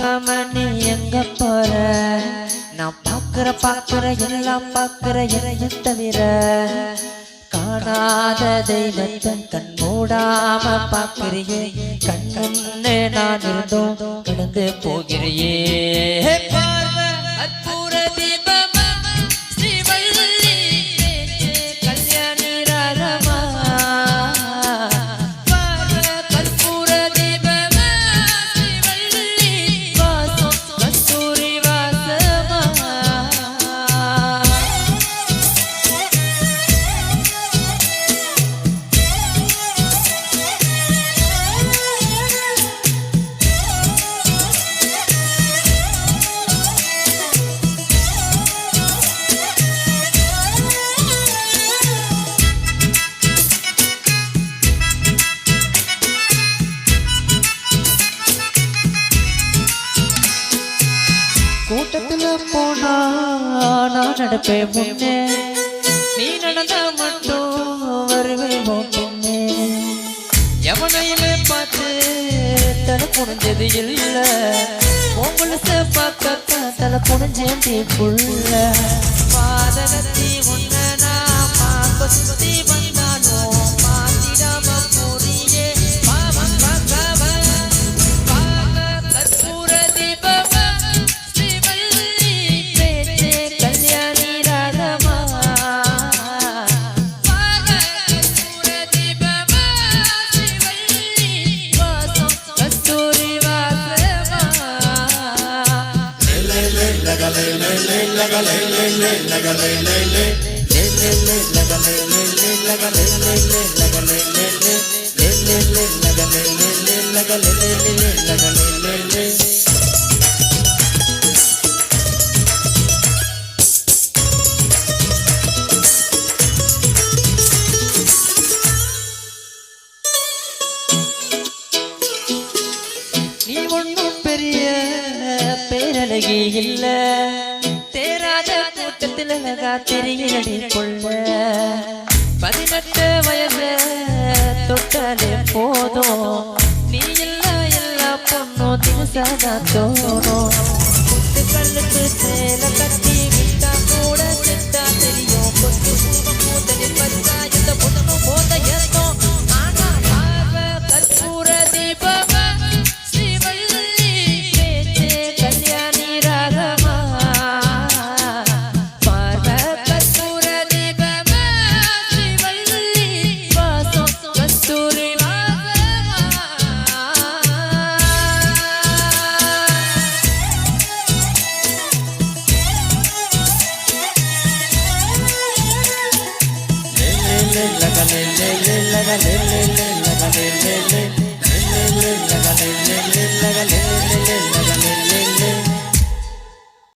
பார்க்காம நீ எங்க போற? நான் பாக்குற பாக்குற எல்லாம் பாக்குற எதையும் தவிர காணாத தெய்வத்தன் கண் மூடாம பார்க்கிறியே. கண்ணு நான் இருந்தோம் கடந்து போகிறியே. போனா நான் நடப்பேன் முன்னே. நீ நடந்த மட்டும் வருவேன் உன் எவனையுமே பார்த்து தலை புனிஞ்சது இல்ல. உங்களுச பார்க்க தலை புனிஞ்சேன் தீப்புள்ள பாதகத்தி உன்ன நான் பார்க்க சுத்தி நீ ஒன்றும் பெரிய பேரழகி இல்லை. கூட்டத்தில் அழகா தெரியலடி கொள்ள. பதினெட்டு வயசு தொட்டாலே போதும். நீ இல்ல எல்லா பொண்ணும் தினசாதா தோணும்.